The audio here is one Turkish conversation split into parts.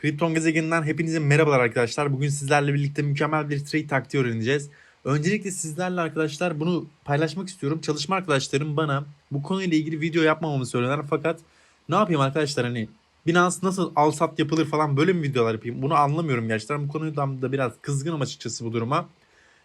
Krypton gezegeninden hepinize merhabalar arkadaşlar. Bugün sizlerle birlikte mükemmel bir trade taktiği öğreneceğiz. Öncelikle sizlerle arkadaşlar bunu paylaşmak istiyorum. Çalışma arkadaşlarım bana bu konuyla ilgili video yapmamamı söylediler fakat ne yapayım arkadaşlar hani Binance nasıl al sat yapılır falan böyle mi videolar yapayım? Bunu anlamıyorum gerçekten. Bu konudan da biraz kızgınım açıkçası bu duruma.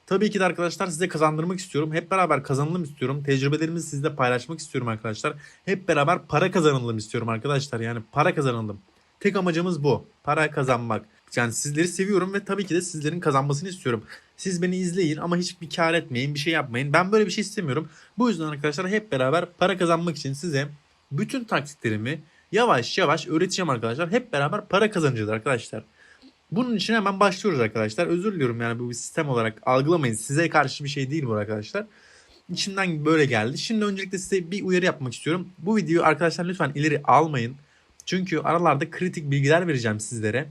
Tabii ki de arkadaşlar size kazandırmak istiyorum. Hep beraber kazanalım istiyorum. Tecrübelerimizi sizle paylaşmak istiyorum arkadaşlar. Hep beraber para kazanalım istiyorum arkadaşlar. Yani para kazanalım. Tek amacımız bu. Para kazanmak. Yani sizleri seviyorum ve tabii ki de sizlerin kazanmasını istiyorum. Siz beni izleyin ama hiçbir kar etmeyin, bir şey yapmayın. Ben böyle bir şey istemiyorum. Bu yüzden arkadaşlar hep beraber para kazanmak için size bütün taktiklerimi yavaş yavaş öğreteceğim arkadaşlar. Hep beraber para kazanacağız arkadaşlar. Bunun için hemen başlıyoruz arkadaşlar. Özür diliyorum yani bu bir sistem olarak algılamayın. Size karşı bir şey değil bu arkadaşlar. İçimden böyle geldi. Şimdi öncelikle size bir uyarı yapmak istiyorum. Bu videoyu arkadaşlar lütfen ileri almayın. Çünkü aralarda kritik bilgiler vereceğim sizlere.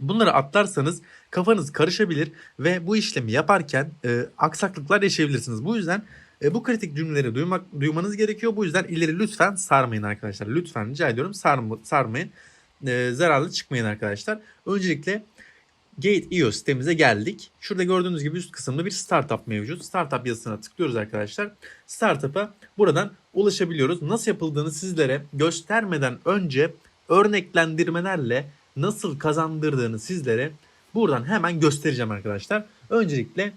Bunları atlarsanız kafanız karışabilir ve bu işlemi yaparken e, aksaklıklar yaşayabilirsiniz. Bu yüzden e, bu kritik cümleleri duymak duymanız gerekiyor. Bu yüzden ileri lütfen sarmayın arkadaşlar. Lütfen rica ediyorum sarma, sarmayın. E, zararlı çıkmayın arkadaşlar. Öncelikle Gate.io sitemize geldik. Şurada gördüğünüz gibi üst kısımda bir startup mevcut. Startup yazısına tıklıyoruz arkadaşlar. Startup'a buradan ulaşabiliyoruz. Nasıl yapıldığını sizlere göstermeden önce örneklendirmelerle nasıl kazandırdığını sizlere buradan hemen göstereceğim arkadaşlar. Öncelikle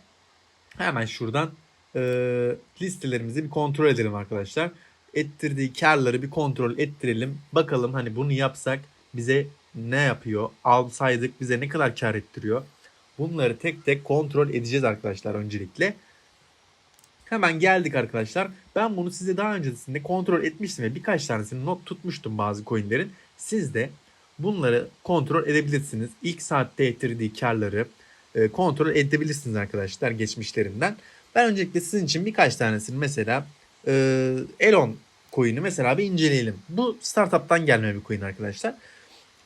hemen şuradan e, listelerimizi bir kontrol edelim arkadaşlar. Ettirdiği karları bir kontrol ettirelim. Bakalım hani bunu yapsak bize ne yapıyor? Alsaydık bize ne kadar kar ettiriyor? Bunları tek tek kontrol edeceğiz arkadaşlar öncelikle. Hemen geldik arkadaşlar. Ben bunu size daha öncesinde kontrol etmiştim ve birkaç tanesini not tutmuştum bazı coinlerin. Siz de bunları kontrol edebilirsiniz. İlk saatte getirdiği karları e, kontrol edebilirsiniz arkadaşlar geçmişlerinden. Ben öncelikle sizin için birkaç tanesini mesela e, Elon coin'i mesela bir inceleyelim. Bu startup'tan gelme bir coin arkadaşlar.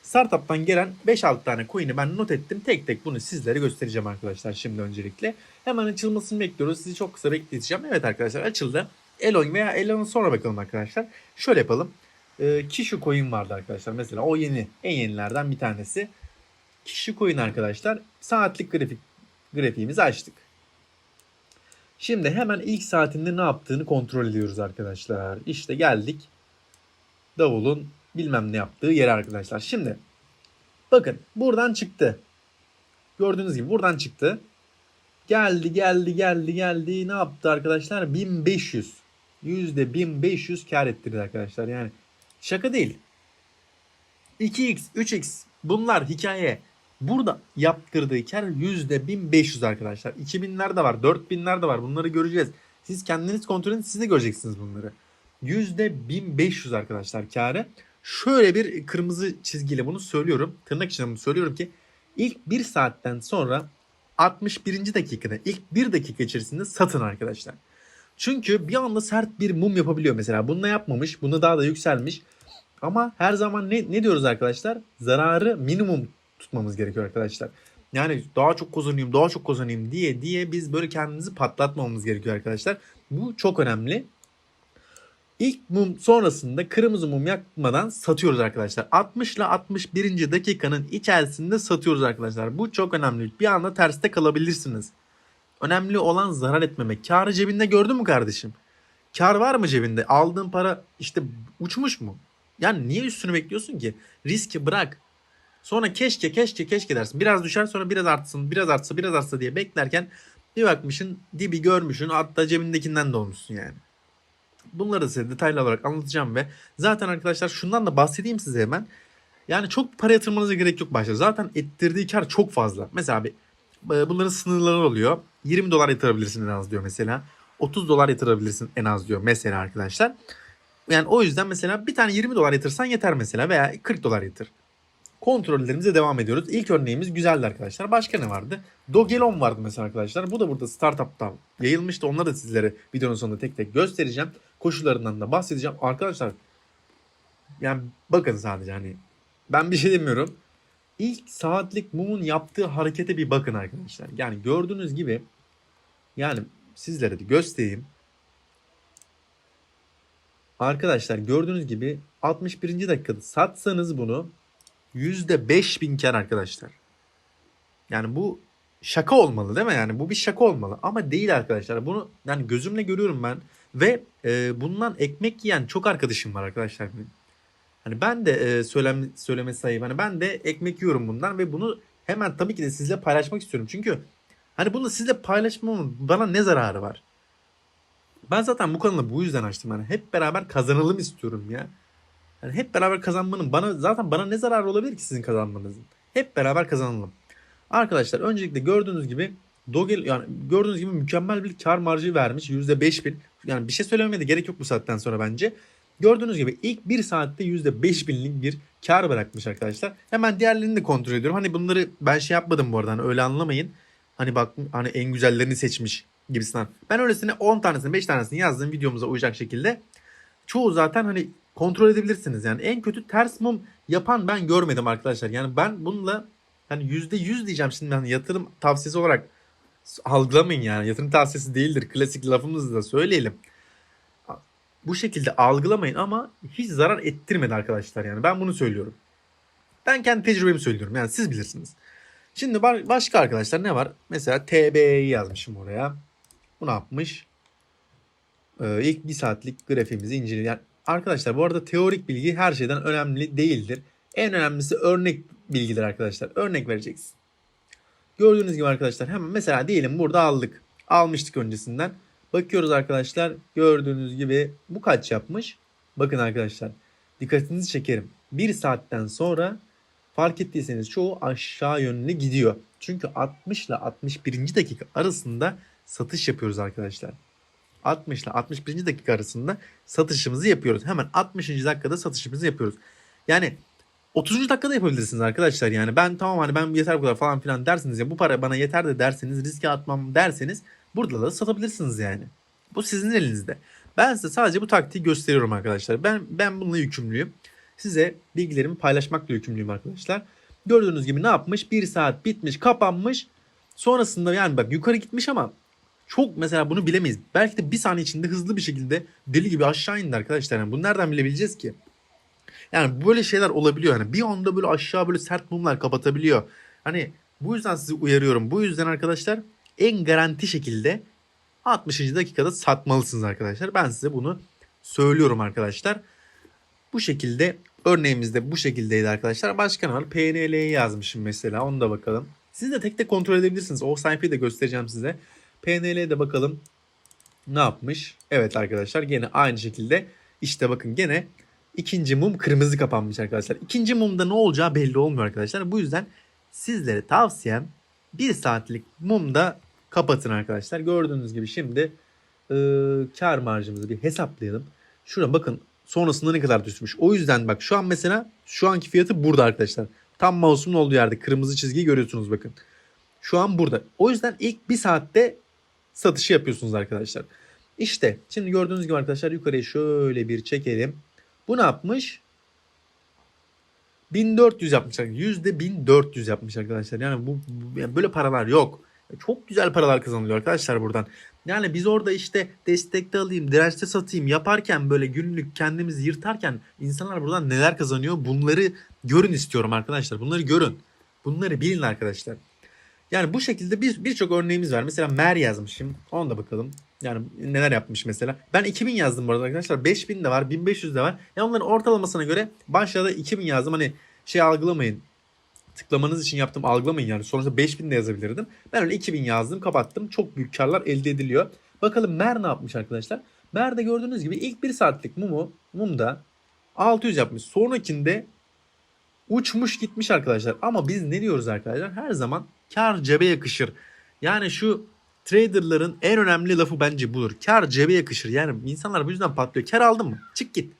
Startup'tan gelen 5-6 tane coin'i ben not ettim. Tek tek bunu sizlere göstereceğim arkadaşlar şimdi öncelikle. Hemen açılmasını bekliyoruz. Sizi çok kısa bekleteceğim. Evet arkadaşlar açıldı. Elon veya Elon'a sonra bakalım arkadaşlar. Şöyle yapalım. Ee, Kishu coin vardı arkadaşlar. Mesela o yeni. En yenilerden bir tanesi. Kishu coin arkadaşlar. Saatlik grafik grafiğimizi açtık. Şimdi hemen ilk saatinde ne yaptığını kontrol ediyoruz arkadaşlar. İşte geldik. Davulun bilmem ne yaptığı yere arkadaşlar. Şimdi bakın buradan çıktı. Gördüğünüz gibi buradan çıktı. Geldi geldi geldi geldi ne yaptı arkadaşlar? 1500. Yüzde 1500 kar ettirdi arkadaşlar. Yani şaka değil. 2x 3x bunlar hikaye. Burada yaptırdığı kar yüzde 1500 arkadaşlar. 2000'ler de var 4000'ler de var bunları göreceğiz. Siz kendiniz kontrol edin siz de göreceksiniz bunları. Yüzde 1500 arkadaşlar karı. Şöyle bir kırmızı çizgiyle bunu söylüyorum. Tırnak içinde bunu söylüyorum ki ilk bir saatten sonra 61. dakikada ilk bir dakika içerisinde satın arkadaşlar. Çünkü bir anda sert bir mum yapabiliyor mesela. Bununla yapmamış. Bunda daha da yükselmiş. Ama her zaman ne, ne diyoruz arkadaşlar? Zararı minimum tutmamız gerekiyor arkadaşlar. Yani daha çok kazanayım, daha çok kazanayım diye diye biz böyle kendimizi patlatmamamız gerekiyor arkadaşlar. Bu çok önemli. İlk mum sonrasında kırmızı mum yakmadan satıyoruz arkadaşlar. 60 ile 61. dakikanın içerisinde satıyoruz arkadaşlar. Bu çok önemli. Bir anda terste kalabilirsiniz. Önemli olan zarar etmemek. Karı cebinde gördün mü kardeşim? Kar var mı cebinde? Aldığın para işte uçmuş mu? Yani niye üstünü bekliyorsun ki? Riski bırak. Sonra keşke keşke keşke dersin. Biraz düşer sonra biraz artsın, biraz artsa, biraz artsa diye beklerken bir bakmışın dibi görmüşsün hatta cebindekinden de olmuşsun yani. Bunları size detaylı olarak anlatacağım ve zaten arkadaşlar şundan da bahsedeyim size hemen. Yani çok para yatırmanıza gerek yok başta. Zaten ettirdiği kar çok fazla. Mesela bir e, bunların sınırları oluyor. 20 dolar yatırabilirsin en az diyor mesela. 30 dolar yatırabilirsin en az diyor mesela arkadaşlar. Yani o yüzden mesela bir tane 20 dolar yatırsan yeter mesela veya 40 dolar yatır. Kontrollerimize devam ediyoruz. İlk örneğimiz güzeldi arkadaşlar. Başka ne vardı? Dogelon vardı mesela arkadaşlar. Bu da burada startup'tan yayılmıştı. Onları da sizlere videonun sonunda tek tek göstereceğim. Koşullarından da bahsedeceğim. Arkadaşlar yani bakın sadece hani ben bir şey demiyorum. İlk saatlik mumun yaptığı harekete bir bakın arkadaşlar. Yani gördüğünüz gibi yani sizlere de göstereyim. Arkadaşlar gördüğünüz gibi 61. dakikada satsanız bunu %5000 kar arkadaşlar. Yani bu şaka olmalı değil mi? Yani bu bir şaka olmalı. Ama değil arkadaşlar. Bunu yani gözümle görüyorum ben. Ve e, bundan ekmek yiyen çok arkadaşım var arkadaşlar. Hani ben de e, söylem, söylemesi sayayım. Hani ben de ekmek yiyorum bundan ve bunu hemen tabii ki de sizle paylaşmak istiyorum. Çünkü hani bunu sizle paylaşmamın bana ne zararı var? Ben zaten bu kanalı bu yüzden açtım. Yani hep beraber kazanalım istiyorum ya. Yani hep beraber kazanmanın bana zaten bana ne zararı olabilir ki sizin kazanmanızın? Hep beraber kazanalım. Arkadaşlar öncelikle gördüğünüz gibi Dogel yani gördüğünüz gibi mükemmel bir kar marjı vermiş. %5000. Yani bir şey söylememe de gerek yok bu saatten sonra bence. Gördüğünüz gibi ilk bir saatte %5000'lik bir kar bırakmış arkadaşlar. Hemen diğerlerini de kontrol ediyorum. Hani bunları ben şey yapmadım bu arada. Hani öyle anlamayın. Hani bak hani en güzellerini seçmiş gibisinden. Ben öylesine 10 tanesini 5 tanesini yazdım videomuza uyacak şekilde. Çoğu zaten hani kontrol edebilirsiniz. Yani en kötü ters mum yapan ben görmedim arkadaşlar. Yani ben bununla hani %100 diyeceğim şimdi hani yatırım tavsiyesi olarak algılamayın yani. Yatırım tavsiyesi değildir. Klasik lafımızı da söyleyelim. Bu şekilde algılamayın ama hiç zarar ettirmedi arkadaşlar yani. Ben bunu söylüyorum. Ben kendi tecrübemi söylüyorum. Yani siz bilirsiniz. Şimdi ba- başka arkadaşlar ne var? Mesela TB'yi yazmışım oraya. Bu ne yapmış? Ee, ilk bir saatlik grafiğimizi inceleyelim. Yani arkadaşlar bu arada teorik bilgi her şeyden önemli değildir. En önemlisi örnek bilgiler arkadaşlar. Örnek vereceksin. Gördüğünüz gibi arkadaşlar hemen mesela diyelim burada aldık. Almıştık öncesinden. Bakıyoruz arkadaşlar. Gördüğünüz gibi bu kaç yapmış? Bakın arkadaşlar. Dikkatinizi çekerim. Bir saatten sonra fark ettiyseniz çoğu aşağı yönlü gidiyor. Çünkü 60 ile 61. dakika arasında satış yapıyoruz arkadaşlar. 60 ile 61. dakika arasında satışımızı yapıyoruz. Hemen 60. dakikada satışımızı yapıyoruz. Yani 30. dakikada yapabilirsiniz arkadaşlar. Yani ben tamam hani ben yeter bu kadar falan filan dersiniz ya bu para bana yeter de derseniz riske atmam derseniz burada da satabilirsiniz yani. Bu sizin elinizde. Ben size sadece bu taktiği gösteriyorum arkadaşlar. Ben ben bununla yükümlüyüm. Size bilgilerimi paylaşmakla yükümlüyüm arkadaşlar. Gördüğünüz gibi ne yapmış? Bir saat bitmiş, kapanmış. Sonrasında yani bak yukarı gitmiş ama çok mesela bunu bilemeyiz. Belki de bir saniye içinde hızlı bir şekilde deli gibi aşağı indi arkadaşlar. Yani bunu nereden bilebileceğiz ki? Yani böyle şeyler olabiliyor. Yani bir anda böyle aşağı böyle sert mumlar kapatabiliyor. Hani bu yüzden sizi uyarıyorum. Bu yüzden arkadaşlar en garanti şekilde 60. dakikada satmalısınız arkadaşlar. Ben size bunu söylüyorum arkadaşlar. Bu şekilde örneğimizde bu şekildeydi arkadaşlar. Başka ne var? PNL'yi yazmışım mesela. Onu da bakalım. Siz de tek tek kontrol edebilirsiniz. O sayfayı da göstereceğim size. PNL'ye de bakalım. Ne yapmış? Evet arkadaşlar gene aynı şekilde. İşte bakın gene ikinci mum kırmızı kapanmış arkadaşlar. İkinci mumda ne olacağı belli olmuyor arkadaşlar. Bu yüzden sizlere tavsiyem bir saatlik mumda kapatın arkadaşlar. Gördüğünüz gibi şimdi e, kar marjımızı bir hesaplayalım. Şuraya bakın sonrasında ne kadar düşmüş. O yüzden bak şu an mesela şu anki fiyatı burada arkadaşlar. Tam mouse'umun olduğu yerde kırmızı çizgiyi görüyorsunuz bakın. Şu an burada. O yüzden ilk bir saatte satışı yapıyorsunuz arkadaşlar. İşte şimdi gördüğünüz gibi arkadaşlar yukarıya şöyle bir çekelim. Bu ne yapmış? 1400 yapmışlar. Yüzde 1400 yapmış arkadaşlar. Yani bu, yani böyle paralar yok. Çok güzel paralar kazanılıyor arkadaşlar buradan. Yani biz orada işte destekte alayım, dirençte satayım yaparken böyle günlük kendimizi yırtarken insanlar buradan neler kazanıyor bunları görün istiyorum arkadaşlar. Bunları görün. Bunları bilin arkadaşlar. Yani bu şekilde bir birçok örneğimiz var. Mesela Mer yazmışım. Ona da bakalım. Yani neler yapmış mesela. Ben 2000 yazdım bu arada arkadaşlar. 5000 de var, 1500 de var. Yani onların ortalamasına göre başlarda 2000 yazdım. Hani şey algılamayın. Tıklamanız için yaptım algılamayın yani. Sonuçta 5000 de yazabilirdim. Ben öyle 2000 yazdım, kapattım. Çok büyük karlar elde ediliyor. Bakalım Mer ne yapmış arkadaşlar? Mer'de gördüğünüz gibi ilk bir saatlik mumu mumda 600 yapmış. Sonrakinde uçmuş gitmiş arkadaşlar. Ama biz ne diyoruz arkadaşlar? Her zaman kar cebe yakışır. Yani şu traderların en önemli lafı bence budur. Kar cebe yakışır. Yani insanlar bu yüzden patlıyor. Kar aldın mı? Çık git.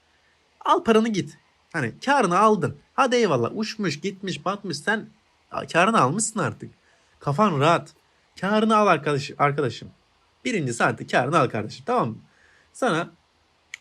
Al paranı git. Hani karını aldın. Hadi eyvallah uçmuş gitmiş batmış sen karını almışsın artık. Kafan rahat. Karını al arkadaş, arkadaşım. Birinci saatte karını al kardeşim tamam mı? Sana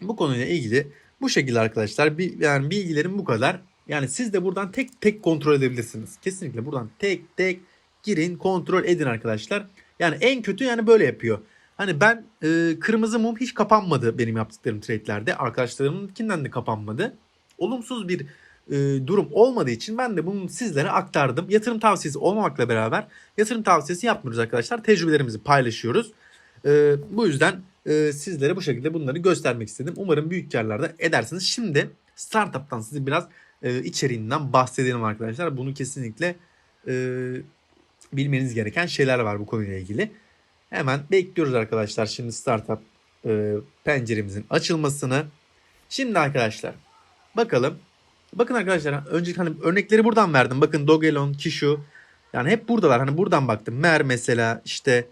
bu konuyla ilgili bu şekilde arkadaşlar bir, yani bilgilerim bu kadar. Yani siz de buradan tek tek kontrol edebilirsiniz. Kesinlikle buradan tek tek girin kontrol edin arkadaşlar. Yani en kötü yani böyle yapıyor. Hani ben e, kırmızı mum hiç kapanmadı benim yaptıklarım trade'lerde. Arkadaşlarımınkinden de kapanmadı. Olumsuz bir e, durum olmadığı için ben de bunu sizlere aktardım. Yatırım tavsiyesi olmamakla beraber yatırım tavsiyesi yapmıyoruz arkadaşlar. Tecrübelerimizi paylaşıyoruz. E, bu yüzden e, sizlere bu şekilde bunları göstermek istedim. Umarım büyük karlarda edersiniz. Şimdi startup'tan size biraz e, içeriğinden bahsedelim arkadaşlar. Bunu kesinlikle e, bilmeniz gereken şeyler var bu konuyla ilgili. Hemen bekliyoruz arkadaşlar şimdi startup e, penceremizin açılmasını. Şimdi arkadaşlar bakalım. Bakın arkadaşlar önceki hani örnekleri buradan verdim. Bakın Dogelon, Kishu yani hep buradalar. Hani buradan baktım. Mer mesela işte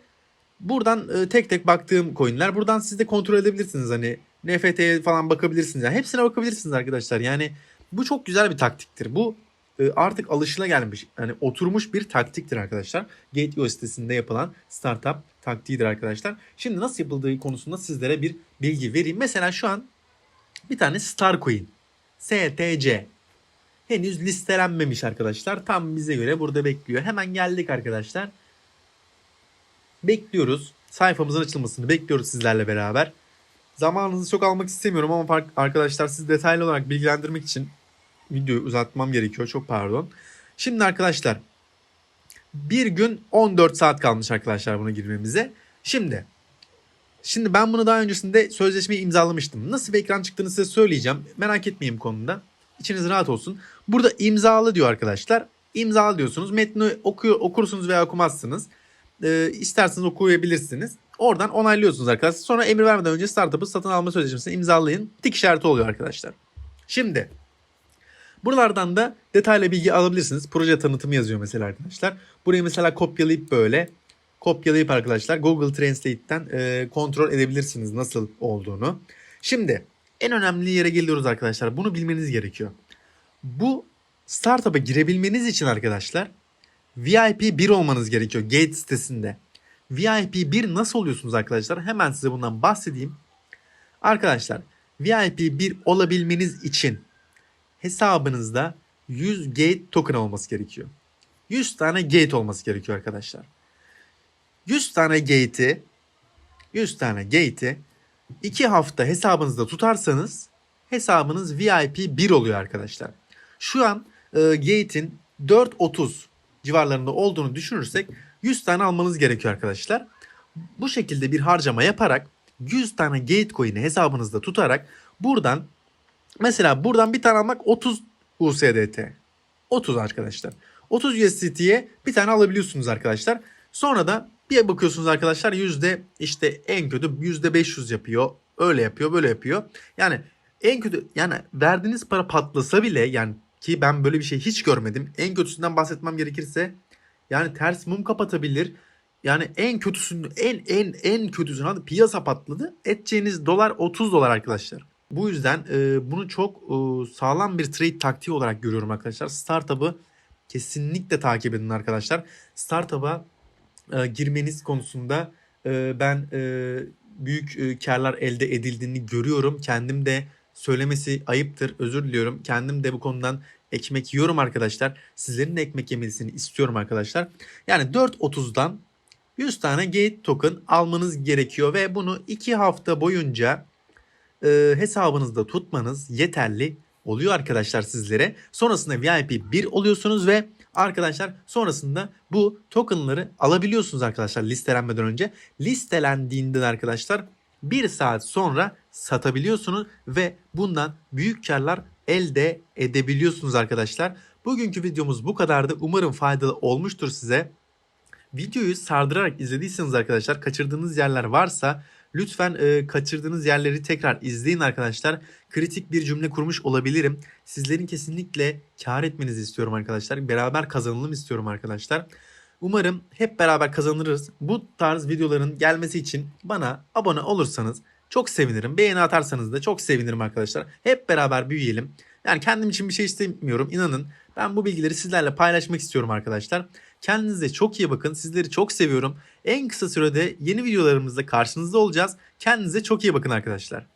buradan e, tek tek baktığım coinler. Buradan siz de kontrol edebilirsiniz. Hani NFT'ye falan bakabilirsiniz. Yani hepsine bakabilirsiniz arkadaşlar. Yani bu çok güzel bir taktiktir. Bu e, artık alışılagelmiş yani oturmuş bir taktiktir arkadaşlar. Gateway sitesinde yapılan startup taktiğidir arkadaşlar. Şimdi nasıl yapıldığı konusunda sizlere bir bilgi vereyim. Mesela şu an bir tane Starcoin STC henüz listelenmemiş arkadaşlar. Tam bize göre burada bekliyor. Hemen geldik arkadaşlar. Bekliyoruz. Sayfamızın açılmasını bekliyoruz sizlerle beraber. Zamanınızı çok almak istemiyorum ama arkadaşlar siz detaylı olarak bilgilendirmek için videoyu uzatmam gerekiyor. Çok pardon. Şimdi arkadaşlar bir gün 14 saat kalmış arkadaşlar buna girmemize. Şimdi Şimdi ben bunu daha öncesinde sözleşmeyi imzalamıştım. Nasıl bir ekran çıktığını size söyleyeceğim. Merak etmeyin konuda. İçiniz rahat olsun. Burada imzalı diyor arkadaşlar. İmzalı diyorsunuz. Metni okuyor, okursunuz veya okumazsınız. Ee, isterseniz okuyabilirsiniz. Oradan onaylıyorsunuz arkadaşlar. Sonra emir vermeden önce startup'ı satın alma sözleşmesini imzalayın. Tik işareti oluyor arkadaşlar. Şimdi buralardan da detaylı bilgi alabilirsiniz. Proje tanıtımı yazıyor mesela arkadaşlar. Burayı mesela kopyalayıp böyle kopyalayıp arkadaşlar Google Translate'ten e, kontrol edebilirsiniz nasıl olduğunu. Şimdi en önemli yere geliyoruz arkadaşlar. Bunu bilmeniz gerekiyor. Bu startup'a girebilmeniz için arkadaşlar VIP 1 olmanız gerekiyor Gate sitesinde. VIP 1 nasıl oluyorsunuz arkadaşlar? Hemen size bundan bahsedeyim. Arkadaşlar VIP 1 olabilmeniz için hesabınızda 100 Gate token olması gerekiyor. 100 tane Gate olması gerekiyor arkadaşlar. 100 tane gate'i 100 tane gate'i 2 hafta hesabınızda tutarsanız hesabınız VIP 1 oluyor arkadaşlar. Şu an e, gate'in 4.30 civarlarında olduğunu düşünürsek 100 tane almanız gerekiyor arkadaşlar. Bu şekilde bir harcama yaparak 100 tane gate coin'i hesabınızda tutarak buradan mesela buradan bir tane almak 30 USDT. 30 arkadaşlar. 30 USDT'ye bir tane alabiliyorsunuz arkadaşlar. Sonra da bir bakıyorsunuz arkadaşlar yüzde işte en kötü yüzde 500 yapıyor. Öyle yapıyor böyle yapıyor. Yani en kötü yani verdiğiniz para patlasa bile yani ki ben böyle bir şey hiç görmedim. En kötüsünden bahsetmem gerekirse yani ters mum kapatabilir. Yani en kötüsünü en en en kötüsünü piyasa patladı. Edeceğiniz dolar 30 dolar arkadaşlar. Bu yüzden e, bunu çok e, sağlam bir trade taktiği olarak görüyorum arkadaşlar. Startup'ı kesinlikle takip edin arkadaşlar. Startup'a e, girmeniz konusunda e, ben e, büyük e, karlar elde edildiğini görüyorum. Kendim de söylemesi ayıptır. Özür diliyorum. Kendim de bu konudan ekmek yiyorum arkadaşlar. Sizlerin de ekmek yemesini istiyorum arkadaşlar. Yani 4.30'dan 100 tane gate token almanız gerekiyor ve bunu 2 hafta boyunca e, hesabınızda tutmanız yeterli oluyor arkadaşlar sizlere. Sonrasında VIP 1 oluyorsunuz ve arkadaşlar sonrasında bu tokenları alabiliyorsunuz arkadaşlar listelenmeden önce. Listelendiğinde de arkadaşlar 1 saat sonra satabiliyorsunuz ve bundan büyük karlar elde edebiliyorsunuz arkadaşlar. Bugünkü videomuz bu kadardı. Umarım faydalı olmuştur size. Videoyu sardırarak izlediyseniz arkadaşlar kaçırdığınız yerler varsa lütfen e, kaçırdığınız yerleri tekrar izleyin arkadaşlar. Kritik bir cümle kurmuş olabilirim. Sizlerin kesinlikle kar etmenizi istiyorum arkadaşlar. Beraber kazanalım istiyorum arkadaşlar. Umarım hep beraber kazanırız. Bu tarz videoların gelmesi için bana abone olursanız çok sevinirim. Beğeni atarsanız da çok sevinirim arkadaşlar. Hep beraber büyüyelim. Yani kendim için bir şey istemiyorum. İnanın ben bu bilgileri sizlerle paylaşmak istiyorum arkadaşlar. Kendinize çok iyi bakın. Sizleri çok seviyorum. En kısa sürede yeni videolarımızda karşınızda olacağız. Kendinize çok iyi bakın arkadaşlar.